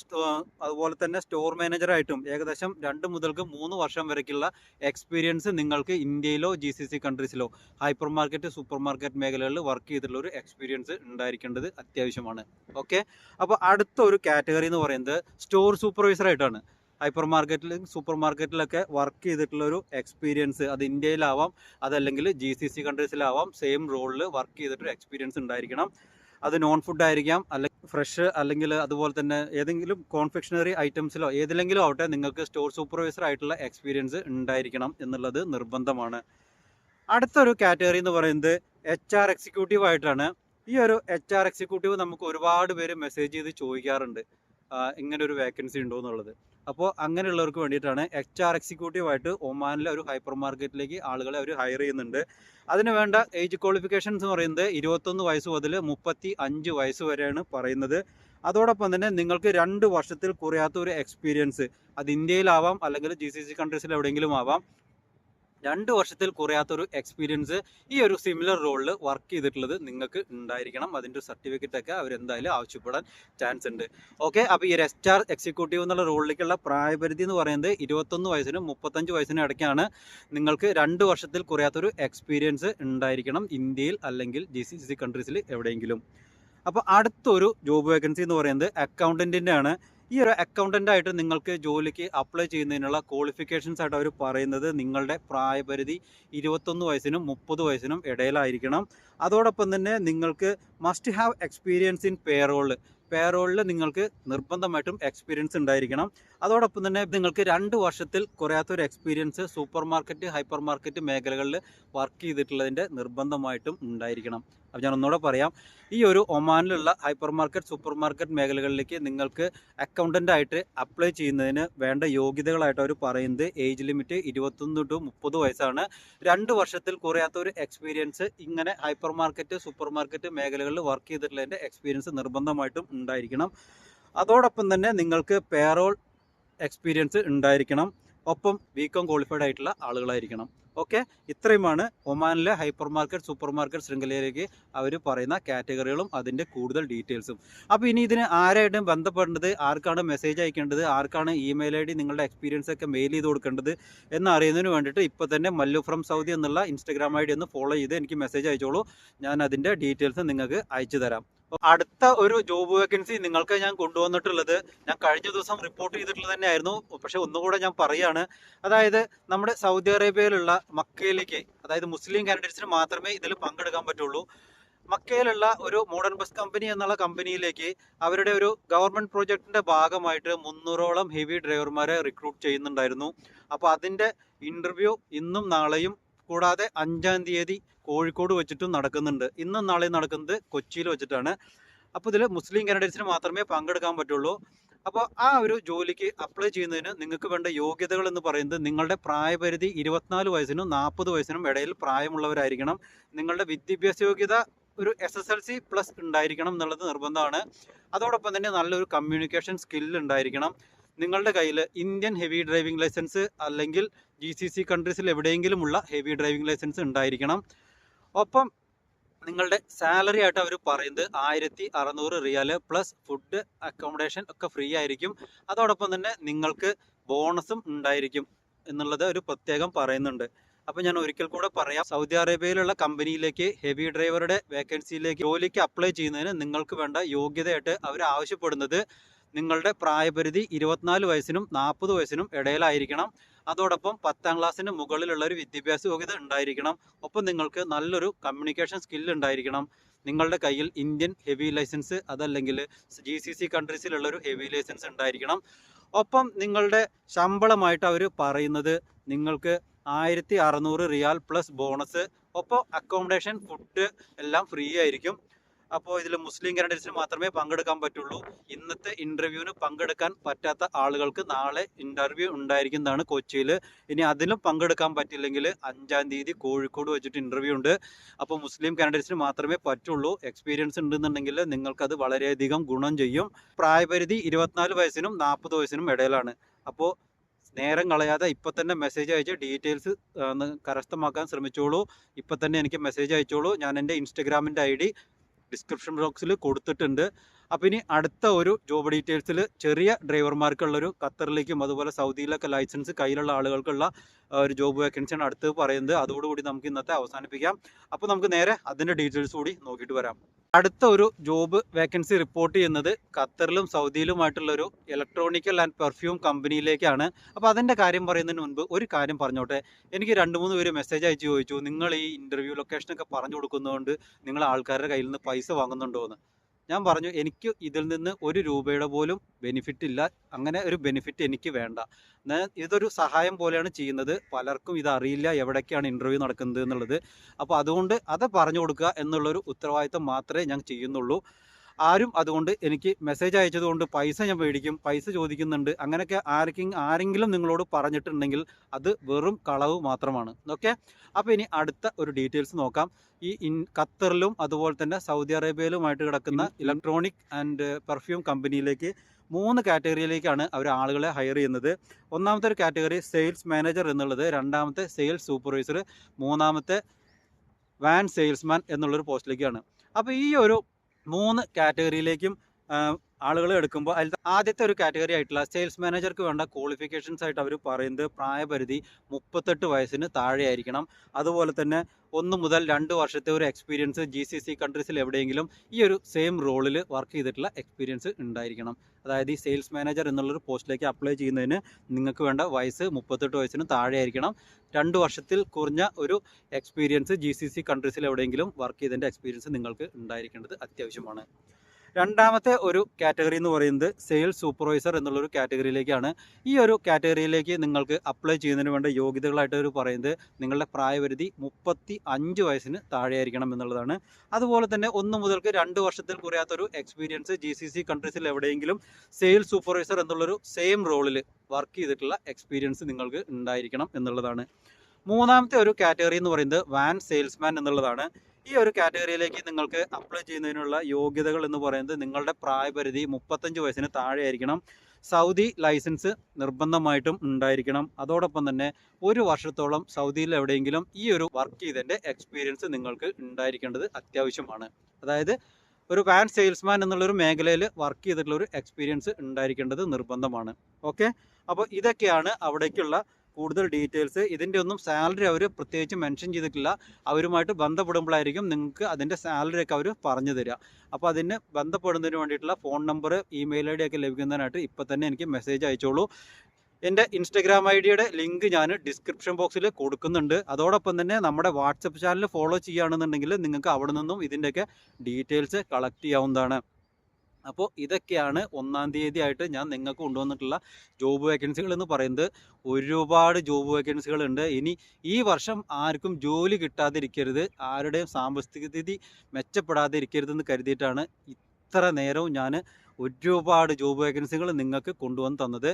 അതുപോലെ തന്നെ സ്റ്റോർ മാനേജറായിട്ടും ഏകദേശം രണ്ട് മുതൽക്ക് മൂന്ന് വർഷം വരയ്ക്കുള്ള എക്സ്പീരിയൻസ് നിങ്ങൾക്ക് ഇന്ത്യയിലോ ജി സി സി കൺട്രീസിലോ ഹൈപ്പർ മാർക്കറ്റ് സൂപ്പർ മാർക്കറ്റ് മേഖലകളിൽ വർക്ക് ചെയ്തിട്ടുള്ള ഒരു എക്സ്പീരിയൻസ് ഉണ്ടായിരിക്കേണ്ടത് അത്യാവശ്യമാണ്. ഓക്കെ അപ്പോൾ അടുത്ത ഒരു കാറ്റഗറി എന്ന് പറയുന്നത് സ്റ്റോർ സൂപ്പർവൈസർ ആയിട്ടാണ്. ഹൈപ്പർ മാർക്കറ്റിലും സൂപ്പർ മാർക്കറ്റിലൊക്കെ വർക്ക് ചെയ്തിട്ടുള്ള ഒരു എക്സ്പീരിയൻസ് അത് ഇന്ത്യയിലാവാം അതല്ലെങ്കിൽ ജി സി സി കൺട്രീസിലാവാം സെയിം റോളിൽ വർക്ക് ചെയ്തിട്ടൊരു എക്സ്പീരിയൻസ് ഉണ്ടായിരിക്കണം. അത് നോൺ ഫുഡ് ആയിരിക്കാം അല്ലെങ്കിൽ ഫ്രഷ് അല്ലെങ്കിൽ അതുപോലെ തന്നെ ഏതെങ്കിലും കോൺഫെക്ഷണറി ഐറ്റംസിലോ ഏതിലെങ്കിലും ആവട്ടെ നിങ്ങൾക്ക് സ്റ്റോർ സൂപ്പർവൈസർ ആയിട്ടുള്ള എക്സ്പീരിയൻസ് ഉണ്ടായിരിക്കണം എന്നുള്ളത് നിർബന്ധമാണ്. അടുത്തൊരു കാറ്റഗറി എന്ന് പറയുന്നത് എച്ച് ആർ എക്സിക്യൂട്ടീവ് ആയിട്ടാണ്. ഈ ഒരു എച്ച് ആർ എക്സിക്യൂട്ടീവ് നമുക്ക് ഒരുപാട് പേര് മെസ്സേജ് ചെയ്ത് ചോദിക്കാറുണ്ട്. ഇങ്ങനൊരു വേക്കൻസി ഉണ്ടോ എന്നുള്ളത്. അപ്പോൾ അങ്ങനെയുള്ളവർക്ക് വേണ്ടിയിട്ടാണ് എച്ച് ആർ എക്സിക്യൂട്ടീവ് ആയിട്ട് ഒമാനിലെ ഒരു ഹൈപ്പർ മാർക്കറ്റിലേക്ക് ആളുകളെ അവർ ഹയർ ചെയ്യുന്നുണ്ട്. അതിന് വേണ്ട ഏജ് ക്വാളിഫിക്കേഷൻസ് എന്ന് പറയുന്നത് ഇരുപത്തൊന്ന് വയസ്സ് മുതൽ മുപ്പത്തി അഞ്ച് വയസ്സ് വരെയാണ് പറയുന്നത്. അതോടൊപ്പം തന്നെ നിങ്ങൾക്ക് രണ്ട് വർഷത്തിൽ കുറയാത്ത ഒരു എക്സ്പീരിയൻസ് അത് ഇന്ത്യയിലാവാം അല്ലെങ്കിൽ ജി സി സി കൺട്രീസിൽ എവിടെയെങ്കിലും ആവാം. രണ്ട് വർഷത്തിൽ കുറയാത്തൊരു എക്സ്പീരിയൻസ് ഈ ഒരു സിമിലർ റോളിൽ വർക്ക് ചെയ്തിട്ടുള്ളത് നിങ്ങൾക്ക് ഉണ്ടായിരിക്കണം. അതിന്റെ സർട്ടിഫിക്കറ്റ് ഒക്കെ അവരെന്തായാലും ആവശ്യപ്പെടാൻ ചാൻസ് ഉണ്ട്. ഓക്കെ അപ്പോൾ ഈ ഒരു എക്സിക്യൂട്ടീവ് എന്നുള്ള റോളിലേക്കുള്ള പ്രായപരിധി എന്ന് പറയുന്നത് ഇരുപത്തൊന്ന് വയസ്സിനും മുപ്പത്തഞ്ച് വയസ്സിനും ഇടയ്ക്കാണ്. നിങ്ങൾക്ക് രണ്ട് വർഷത്തിൽ കുറയാത്തൊരു എക്സ്പീരിയൻസ് ഉണ്ടായിരിക്കണം ഇന്ത്യയിൽ അല്ലെങ്കിൽ ജി സി സി കൺട്രീസിൽ എവിടെയെങ്കിലും. അപ്പോൾ അടുത്തൊരു ജോബ് വേക്കൻസി എന്ന് പറയുന്നത് അക്കൗണ്ടന്റിന്റെ ആണ് ഈ ഒരു അക്കൗണ്ടന്റ് ആയിട്ട് നിങ്ങൾക്ക് ജോലിക്ക് അപ്ലൈ ചെയ്യുന്നതിനുള്ള ക്വാളിഫിക്കേഷൻസ് ആയിട്ട് അവർ പറയുന്നത് നിങ്ങളുടെ പ്രായപരിധി ഇരുപത്തൊന്ന് വയസ്സിനും മുപ്പത് വയസ്സിനും ഇടയിലായിരിക്കണം. അതോടൊപ്പം തന്നെ നിങ്ങൾക്ക് must have experience in payroll പേറോളിൽ നിങ്ങൾക്ക് നിർബന്ധമായിട്ടും എക്സ്പീരിയൻസ് ഉണ്ടായിരിക്കണം. അതോടൊപ്പം തന്നെ നിങ്ങൾക്ക് രണ്ട് വർഷത്തിൽ കുറയാത്തൊരു experience super market hyper market മേഖലകളിൽ വർക്ക് ചെയ്തിട്ടുള്ളതിന്റെ നിർബന്ധമായിട്ടും ഉണ്ടായിരിക്കണം. അപ്പോൾ ഞാൻ ഒന്നുകൂടെ പറയാം. ഈ ഒരു ഒമാനിലുള്ള ഹൈപ്പർ മാർക്കറ്റ് സൂപ്പർ മാർക്കറ്റ് മേഖലകളിലേക്ക് നിങ്ങൾക്ക് അക്കൗണ്ടന്റ് ആയിട്ട് അപ്ലൈ ചെയ്യുന്നതിന് വേണ്ട യോഗ്യതകളായിട്ട് അവർ പറയുന്നത് ഏജ് ലിമിറ്റ് ഇരുപത്തൊന്ന് ടു മുപ്പത് വയസ്സാണ്. രണ്ട് വർഷത്തിൽ കുറയാത്ത ഒരു എക്സ്പീരിയൻസ് ഇങ്ങനെ ഹൈപ്പർ മാർക്കറ്റ് സൂപ്പർ മാർക്കറ്റ് മേഖലകളിൽ വർക്ക് ചെയ്തിട്ടുള്ളതിന്റെ എക്സ്പീരിയൻസ് നിർബന്ധമായിട്ടും ഉണ്ടായിരിക്കണം. അതോടൊപ്പം തന്നെ നിങ്ങൾക്ക് പേറോൾ എക്സ്പീരിയൻസ് ഉണ്ടായിരിക്കണം. ഒപ്പം വീക്കം ക്വാളിഫൈഡ് ആയിട്ടുള്ള ആളുകളായിരിക്കണം. ഓക്കെ? ഇത്രയുമാണ് ഒമാനിലെ ഹൈപ്പർ മാർക്കറ്റ് സൂപ്പർ മാർക്കറ്റ് ശൃംഖലയിലേക്ക് അവർ പറയുന്ന കാറ്റഗറികളും അതിന്റെ കൂടുതൽ ഡീറ്റെയിൽസും. അപ്പോൾ ഇനി ഇതിന് ആരായിട്ടും ബന്ധപ്പെടേണ്ടത് ആർക്കാണ് മെസ്സേജ് അയക്കേണ്ടത് ആർക്കാണ് ഇമെയിൽ ഐ ഡി നിങ്ങളുടെ എക്സ്പീരിയൻസ് ഒക്കെ മെയിൽ ചെയ്ത് കൊടുക്കേണ്ടത് എന്നറിയുന്നതിന് വേണ്ടിയിട്ട് ഇപ്പോൾ തന്നെ മല്ലു ഫ്രം സൗദി എന്നുള്ള ഇൻസ്റ്റാഗ്രാം ഐ ഡി ഒന്ന് ഫോളോ ചെയ്ത് എനിക്ക് മെസ്സേജ് അയച്ചോളൂ. ഞാൻ അതിന്റെ ഡീറ്റെയിൽസ് നിങ്ങൾക്ക് അയച്ചു തരാം. അടുത്ത ഒരു ജോബ് വേക്കൻസി നിങ്ങൾക്ക് ഞാൻ കൊണ്ടുവന്നിട്ടുള്ളത് ഞാൻ കഴിഞ്ഞ ദിവസം റിപ്പോർട്ട് ചെയ്തിട്ടുള്ളത് തന്നെയായിരുന്നു. പക്ഷെ ഒന്നുകൂടെ ഞാൻ പറയാണ്. അതായത് നമ്മുടെ സൗദി അറേബ്യയിലുള്ള മക്കയിലേക്ക് അതായത് മുസ്ലിം കാൻഡിഡേറ്റ്സിന് മാത്രമേ ഇതിൽ പങ്കെടുക്കാൻ പറ്റുള്ളൂ. മക്കയിലുള്ള ഒരു മോഡേൺ ബസ് കമ്പനി എന്നുള്ള കമ്പനിയിലേക്ക് അവരുടെ ഒരു ഗവൺമെന്റ് പ്രോജക്റ്റിന്റെ ഭാഗമായിട്ട് മുന്നൂറോളം ഹെവി ഡ്രൈവർമാരെ റിക്രൂട്ട് ചെയ്യുന്നുണ്ടായിരുന്നു. അപ്പോൾ അതിന്റെ ഇന്റർവ്യൂ ഇന്നും നാളെയും കൂടാതെ അഞ്ചാം തീയതി കോഴിക്കോട് വെച്ചിട്ടും നടക്കുന്നുണ്ട്. ഇന്നും നാളെയും നടക്കുന്നത് കൊച്ചിയിൽ വെച്ചിട്ടാണ്. അപ്പോൾ ഇതിൽ മുസ്ലിം കാൻഡിഡേറ്റ്സിന് മാത്രമേ പങ്കെടുക്കാൻ പറ്റുള്ളൂ. അപ്പോൾ ആ ഒരു ജോലിക്ക് അപ്ലൈ ചെയ്യുന്നതിന് നിങ്ങൾക്ക് വേണ്ട യോഗ്യതകൾ എന്ന് പറയുന്നത് നിങ്ങളുടെ പ്രായപരിധി ഇരുപത്തിനാല് വയസ്സിനും നാൽപ്പത് വയസ്സിനും ഇടയിൽ പ്രായമുള്ളവരായിരിക്കണം. നിങ്ങളുടെ വിദ്യാഭ്യാസ യോഗ്യത ഒരു S S L C plus ഉണ്ടായിരിക്കണം എന്നുള്ളത് നിർബന്ധമാണ്. അതോടൊപ്പം തന്നെ നല്ലൊരു കമ്മ്യൂണിക്കേഷൻ സ്കില്ല് ഉണ്ടായിരിക്കണം. നിങ്ങളുടെ കയ്യിൽ ഇന്ത്യൻ ഹെവി ഡ്രൈവിംഗ് ലൈസൻസ് അല്ലെങ്കിൽ ജി സി സി കൺട്രീസിൽ എവിടെയെങ്കിലുമുള്ള ഹെവി ഡ്രൈവിംഗ് ലൈസൻസ് ഉണ്ടായിരിക്കണം. ഒപ്പം നിങ്ങളുടെ സാലറി ആയിട്ട് അവർ പറയുന്നത് ആയിരത്തി അറുന്നൂറ് റിയാൽ പ്ലസ് ഫുഡ് അക്കോമഡേഷൻ ഒക്കെ ഫ്രീ ആയിരിക്കും. അതോടൊപ്പം തന്നെ നിങ്ങൾക്ക് ബോണസും ഉണ്ടായിരിക്കും എന്നുള്ളത് ഒരു പ്രത്യേകം പറയുന്നുണ്ട്. അപ്പോൾ ഞാൻ ഒരിക്കൽ കൂടെ പറയാം. സൗദി അറേബ്യയിലുള്ള കമ്പനിയിലേക്ക് ഹെവി ഡ്രൈവറുടെ വേക്കൻസിയിലേക്ക് ജോലിക്ക് അപ്ലൈ ചെയ്യുന്നതിന് നിങ്ങൾക്ക് വേണ്ട യോഗ്യതയായിട്ട് അവർ ആവശ്യപ്പെടുന്നത് നിങ്ങളുടെ പ്രായപരിധി ഇരുപത്തിനാല് വയസ്സിനും നാൽപ്പത് വയസ്സിനും ഇടയിലായിരിക്കണം. അതോടൊപ്പം പത്താം ക്ലാസ്സിന് മുകളിലുള്ള ഒരു വിദ്യാഭ്യാസ യോഗ്യത ഉണ്ടായിരിക്കണം. ഒപ്പം നിങ്ങൾക്ക് നല്ലൊരു കമ്മ്യൂണിക്കേഷൻ സ്കിൽ ഉണ്ടായിരിക്കണം. നിങ്ങളുടെ കയ്യിൽ ഇന്ത്യൻ ഹെവി ലൈസൻസ് അതല്ലെങ്കിൽ ജി സി സി കൺട്രീസിലുള്ള ഒരു ഹെവി ലൈസൻസ് ഉണ്ടായിരിക്കണം. ഒപ്പം നിങ്ങളുടെ ശമ്പളമായിട്ട് അവർ പറയുന്നത് നിങ്ങൾക്ക് ആയിരത്തി അറുന്നൂറ് റിയാൽ പ്ലസ് ബോണസ് ഒപ്പം അക്കോമഡേഷൻ ഫുഡ് എല്ലാം ഫ്രീ ആയിരിക്കും. അപ്പോൾ ഇതിൽ മുസ്ലിം കാൻഡിഡേറ്റ്സിന് മാത്രമേ പങ്കെടുക്കാൻ പറ്റുള്ളൂ. ഇന്നത്തെ ഇന്റർവ്യൂവിന് പങ്കെടുക്കാൻ പറ്റാത്ത ആളുകൾക്ക് നാളെ ഇന്റർവ്യൂ ഉണ്ടായിരിക്കുന്നതാണ് കൊച്ചിയിൽ. ഇനി അതിലും പങ്കെടുക്കാൻ പറ്റില്ലെങ്കിൽ അഞ്ചാം തീയതി കോഴിക്കോട് വെച്ചിട്ട് ഇന്റർവ്യൂ ഉണ്ട്. അപ്പോൾ മുസ്ലിം കാൻഡിഡേറ്റ്സിന് മാത്രമേ പറ്റുള്ളൂ. എക്സ്പീരിയൻസ് ഉണ്ടെന്നുണ്ടെങ്കിൽ നിങ്ങൾക്കത് വളരെയധികം ഗുണം ചെയ്യും. പ്രായപരിധി ഇരുപത്തിനാല് വയസ്സിനും നാൽപ്പത് വയസ്സിനും ഇടയിലാണ്. അപ്പോൾ നേരം കളയാതെ ഇപ്പം തന്നെ മെസ്സേജ് അയച്ച് ഡീറ്റെയിൽസ് കരസ്ഥമാക്കാൻ ശ്രമിച്ചോളൂ. ഇപ്പം തന്നെ എനിക്ക് മെസ്സേജ് അയച്ചോളൂ. ഞാൻ എന്റെ ഇൻസ്റ്റഗ്രാമിന്റെ ഐ ഡി ഡിസ്ക്രിപ്ഷൻ ബോക്സിൽ കൊടുത്തിട്ടുണ്ട്. അപ്പോൾ ഇനി അടുത്ത ഒരു ജോബ് ഡീറ്റെയിൽസിൽ ചെറിയ ഡ്രൈവർമാർക്കുള്ളൊരു ഖത്തറിലേക്കും അതുപോലെ സൗദിയിലൊക്കെ ലൈസൻസ് കയ്യിലുള്ള ആളുകൾക്കുള്ള ഒരു ജോബ് വേക്കൻസിയാണ് അടുത്ത് പറയുന്നത്. അതോടുകൂടി നമുക്ക് ഇന്നത്തെ അവസാനിപ്പിക്കാം. അപ്പോൾ നമുക്ക് നേരെ അതിന്റെ ഡീറ്റെയിൽസ് കൂടി നോക്കിയിട്ട് വരാം. അടുത്ത ഒരു ജോബ് വേക്കൻസി റിപ്പോർട്ട് ചെയ്യുന്നത് ഖത്തറിലും സൗദിയിലുമായിട്ടുള്ളൊരു ഇലക്ട്രോണിക്കൽ ആൻഡ് പെർഫ്യൂം കമ്പനിയിലേക്കാണ് അപ്പോൾ അതിന്റെ കാര്യം പറയുന്നതിന് മുൻപ് ഒരു കാര്യം പറഞ്ഞോട്ടെ. എനിക്ക് രണ്ട് മൂന്ന് പേര് മെസ്സേജ് അയച്ച് ചോദിച്ചു നിങ്ങൾ ഈ ഇന്റർവ്യൂ ലൊക്കേഷനൊക്കെ പറഞ്ഞു കൊടുക്കുന്നതുകൊണ്ട് നിങ്ങൾ ആൾക്കാരുടെ കയ്യിൽ നിന്ന് പൈസ വാങ്ങുന്നുണ്ടോ എന്ന് ഞാൻ പറഞ്ഞു എനിക്ക് ഇതിൽ നിന്ന് ഒരു രൂപയുടെ പോലും ബെനിഫിറ്റ് ഇല്ല. അങ്ങനെ ഒരു ബെനിഫിറ്റ് എനിക്ക് വേണ്ട. ഇതൊരു സഹായം പോലെയാണ് ചെയ്യുന്നത്. പലർക്കും ഇത് അറിയില്ല എവിടേക്കാണ് ഇന്റർവ്യൂ നടക്കുന്നത് എന്നുള്ളത്. അപ്പോൾ അതുകൊണ്ട് അത് പറഞ്ഞു കൊടുക്കുക എന്നുള്ളൊരു ഉത്തരവാദിത്തം മാത്രമേ ഞാൻ ചെയ്യുന്നുള്ളൂ. ആരും അതുകൊണ്ട് എനിക്ക് മെസ്സേജ് അയച്ചതുകൊണ്ട് പൈസ ഞാൻ മേടിക്കും പൈസ ചോദിക്കുന്നുണ്ട്. അങ്ങനെയൊക്കെ ആർക്കും ആരെങ്കിലും നിങ്ങളോട് പറഞ്ഞിട്ടുണ്ടെങ്കിൽ അത് വെറും കളവ് മാത്രമാണ്. ഓക്കെ അപ്പോൾ ഇനി അടുത്ത ഒരു ഡീറ്റെയിൽസ് നോക്കാം. ഈ ഇൻ ഖത്തറിലും അതുപോലെ തന്നെ സൗദി അറേബ്യയിലുമായിട്ട് കിടക്കുന്ന ഇലക്ട്രോണിക് ആൻഡ് പെർഫ്യൂം കമ്പനിയിലേക്ക് മൂന്ന് കാറ്റഗറിയിലേക്കാണ് അവർ ആളുകളെ ഹയർ ചെയ്യുന്നത്. ഒന്നാമത്തെ ഒരു കാറ്റഗറി സെയിൽസ് മാനേജർ എന്നുള്ളത് രണ്ടാമത്തെ സെയിൽസ് സൂപ്പർവൈസർ മൂന്നാമത്തെ വാൻ സെയിൽസ്മാൻ എന്നുള്ളൊരു പോസ്റ്റിലേക്കാണ് അപ്പോൾ ഈ ഒരു മൂന്ന് കാറ്റഗറിയിലേക്കും ആളുകൾ എടുക്കുമ്പോൾ അതിൽ ആദ്യത്തെ ഒരു കാറ്റഗറി ആയിട്ടുള്ള സെയിൽസ് മാനേജർക്ക് വേണ്ട ക്വാളിഫിക്കേഷൻസ് ആയിട്ട് അവർ പറയുന്നത് പ്രായപരിധി മുപ്പത്തെട്ട് വയസ്സിന് താഴെയായിരിക്കണം. അതുപോലെ തന്നെ ഒന്ന് മുതൽ രണ്ട് വർഷത്തെ ഒരു എക്സ്പീരിയൻസ് ജി സി സി കൺട്രീസിൽ എവിടെയെങ്കിലും ഈ ഒരു സെയിം റോളിൽ വർക്ക് ചെയ്തിട്ടുള്ള എക്സ്പീരിയൻസ് ഉണ്ടായിരിക്കണം. അതായത് ഈ സെയിൽസ് മാനേജർ എന്നുള്ളൊരു പോസ്റ്റിലേക്ക് അപ്ലൈ ചെയ്യുന്നതിന് നിങ്ങൾക്ക് വേണ്ട വയസ്സ് മുപ്പത്തെട്ട് വയസ്സിന് താഴെയായിരിക്കണം. രണ്ട് വർഷത്തിൽ കുറഞ്ഞ ഒരു എക്സ്പീരിയൻസ് ജി സി സി കൺട്രീസിൽ എവിടെയെങ്കിലും വർക്ക് ചെയ്തതിന്റെ എക്സ്പീരിയൻസ് നിങ്ങൾക്ക് ഉണ്ടായിരിക്കേണ്ടത് അത്യാവശ്യമാണ്. രണ്ടാമത്തെ ഒരു കാറ്റഗറി എന്ന് പറയുന്നത് സെയിൽസ് സൂപ്പർവൈസർ എന്നുള്ളൊരു കാറ്റഗറിയിലേക്കാണ്. ഈ ഒരു കാറ്റഗറിയിലേക്ക് നിങ്ങൾക്ക് അപ്ലൈ ചെയ്യുന്നതിന് വേണ്ട യോഗ്യതകളായിട്ട് അവർ പറയുന്നത് നിങ്ങളുടെ പ്രായപരിധി മുപ്പത്തി അഞ്ച് വയസ്സിന് താഴെയായിരിക്കണം എന്നുള്ളതാണ്. അതുപോലെ തന്നെ ഒന്ന് മുതൽക്ക് രണ്ട് വർഷത്തിൽ കുറയാത്തൊരു എക്സ്പീരിയൻസ് ജി സി സി കൺട്രീസിൽ എവിടെയെങ്കിലും സെയിൽസ് സൂപ്പർവൈസർ എന്നുള്ളൊരു സെയിം റോളിൽ വർക്ക് ചെയ്തിട്ടുള്ള എക്സ്പീരിയൻസ് നിങ്ങൾക്ക് ഉണ്ടായിരിക്കണം എന്നുള്ളതാണ്. മൂന്നാമത്തെ ഒരു കാറ്റഗറി എന്ന് പറയുന്നത് വാൻ സെയിൽസ്മാൻ എന്നുള്ളതാണ്. ഈ ഒരു കാറ്റഗറിയിലേക്ക് നിങ്ങൾക്ക് അപ്ലൈ ചെയ്യുന്നതിനുള്ള യോഗ്യതകൾ എന്ന് പറയുന്നത് നിങ്ങളുടെ പ്രായപരിധി മുപ്പത്തഞ്ച് വയസ്സിന് താഴെയായിരിക്കണം. സൗദി ലൈസൻസ് നിർബന്ധമായിട്ടും ഉണ്ടായിരിക്കണം. അതോടൊപ്പം തന്നെ ഒരു വർഷത്തോളം സൗദിയിൽ എവിടെയെങ്കിലും ഈ ഒരു വർക്ക് ചെയ്തതിന്റെ എക്സ്പീരിയൻസ് നിങ്ങൾക്ക് ഉണ്ടായിരിക്കേണ്ടത് അത്യാവശ്യമാണ്. അതായത് ഒരു വാൻ സെയിൽസ്മാൻ എന്നുള്ളൊരു മേഖലയിൽ വർക്ക് ചെയ്തിട്ടുള്ള ഒരു എക്സ്പീരിയൻസ് ഉണ്ടായിരിക്കേണ്ടത് നിർബന്ധമാണ്. ഓക്കെ അപ്പോൾ ഇതൊക്കെയാണ് അവിടേക്കുള്ള കൂടുതൽ ഡീറ്റെയിൽസ്. ഇതിന്റെ ഒന്നും സാലറി അവർ പ്രത്യേകിച്ച് മെൻഷൻ ചെയ്തിട്ടില്ല. അവരുമായിട്ട് ബന്ധപ്പെടുമ്പോഴായിരിക്കും നിങ്ങൾക്ക് അതിന്റെ സാലറി ഒക്കെ അവർ പറഞ്ഞു തരിക. അപ്പോൾ അതിന് ബന്ധപ്പെടുന്നതിന് വേണ്ടിയിട്ടുള്ള phone number email I D ഒക്കെ ലഭിക്കുന്നതിനായിട്ട് ഇപ്പോൾ തന്നെ എനിക്ക് മെസ്സേജ് അയച്ചോളൂ. എന്റെ ഇൻസ്റ്റഗ്രാം ഐ ഡിയുടെ ലിങ്ക് ഞാൻ ഡിസ്ക്രിപ്ഷൻ ബോക്സിൽ കൊടുക്കുന്നുണ്ട്. അതോടൊപ്പം തന്നെ നമ്മുടെ വാട്സപ്പ് ചാനൽ ഫോളോ ചെയ്യുകയാണെന്നുണ്ടെങ്കിൽ നിങ്ങൾക്ക് അവിടെ നിന്നും ഇതിന്റെയൊക്കെ ഡീറ്റെയിൽസ് കളക്ട് ചെയ്യാവുന്നതാണ്. അപ്പോൾ ഇതൊക്കെയാണ് ഒന്നാം തീയതി ആയിട്ട് ഞാൻ നിങ്ങൾക്ക് കൊണ്ടുവന്നിട്ടുള്ള ജോബ് വേക്കൻസികൾ എന്ന് പറയുന്നത്. ഒരുപാട് ജോബ് വേക്കൻസികൾ ഉണ്ട് ഇനി ഈ വർഷം ആർക്കും ജോലി കിട്ടാതിരിക്കരുത്. ആരുടെയും സാമ്പത്തിക സ്ഥിതി മെച്ചപ്പെടാതെ ഇരിക്കരുതെന്ന് കരുതിയിട്ടാണ് ഇത്ര നേരവും ഞാൻ ഒരുപാട് ജോബ് വേക്കൻസികൾ നിങ്ങൾക്ക് കൊണ്ടുവന്ന് തന്നത്.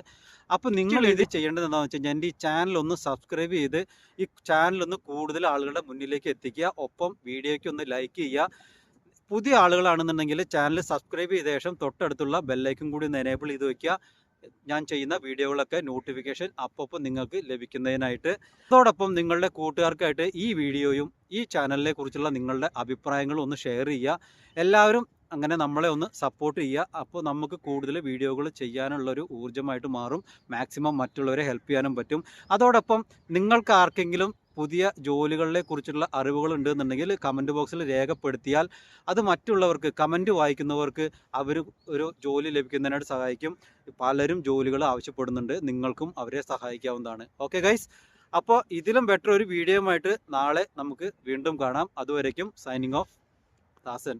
അപ്പോൾ നിങ്ങൾ ഇത് ചെയ്യേണ്ടത് എന്താണെന്ന് വെച്ച് കഴിഞ്ഞാൽ എന്റെ ഈ ചാനൽ ഒന്ന് സബ്സ്ക്രൈബ് ചെയ്ത് ഈ ചാനൽ ഒന്ന് കൂടുതൽ ആളുകളുടെ മുന്നിലേക്ക് എത്തിക്കുക. ഒപ്പം വീഡിയോയ്ക്ക് ഒന്ന് ലൈക്ക് ചെയ്യുക. പുതിയ ആളുകളാണെന്നുണ്ടെങ്കിൽ ചാനൽ സബ്സ്ക്രൈബ് ചെയ്ത ശേഷം തൊട്ടടുത്തുള്ള ബെല്ലൈക്കും കൂടി ഒന്ന് എനേബിൾ ചെയ്ത് വയ്ക്കുക ഞാൻ ചെയ്യുന്ന വീഡിയോകളൊക്കെ നോട്ടിഫിക്കേഷൻ അപ്പോൾ നിങ്ങൾക്ക് ലഭിക്കുന്നതിനായിട്ട്. അതോടൊപ്പം നിങ്ങളുടെ കൂട്ടുകാർക്കായിട്ട് ഈ വീഡിയോയും ഈ ചാനലിനെ കുറിച്ചുള്ള നിങ്ങളുടെ അഭിപ്രായങ്ങളും ഒന്ന് ഷെയർ ചെയ്യുക. എല്ലാവരും അങ്ങനെ നമ്മളെ ഒന്ന് സപ്പോർട്ട് ചെയ്യുക. അപ്പോൾ നമുക്ക് കൂടുതൽ വീഡിയോകൾ ചെയ്യാനുള്ളൊരു ഊർജമായിട്ട് മാറും. മാക്സിമം മറ്റുള്ളവരെ ഹെൽപ്പ് ചെയ്യാനും പറ്റും. അതോടൊപ്പം നിങ്ങൾക്ക് ആർക്കെങ്കിലും പുതിയ ജോലികളെ കുറിച്ചുള്ള അറിവുകൾ ഉണ്ടെന്നുണ്ടെങ്കിൽ കമന്റ് ബോക്സിൽ രേഖപ്പെടുത്തിയാൽ അത് മറ്റുള്ളവർക്ക് കമന്റ് വായിക്കുന്നവർക്ക് അവർ ഒരു ജോലി ലഭിക്കുന്നതിനായിട്ട് സഹായിക്കും. പലരും ജോലികൾ ആവശ്യപ്പെടുന്നുണ്ട്. നിങ്ങൾക്കും അവരെ സഹായിക്കാവുന്നതാണ്. ഓക്കെ ഗൈസ് അപ്പോൾ ഇതിലും ബെറ്റർ ഒരു വീഡിയോയുമായിട്ട് നാളെ നമുക്ക് വീണ്ടും കാണാം. അതുവരയ്ക്കും സൈനിങ് ഓഫ് ദാസൻ.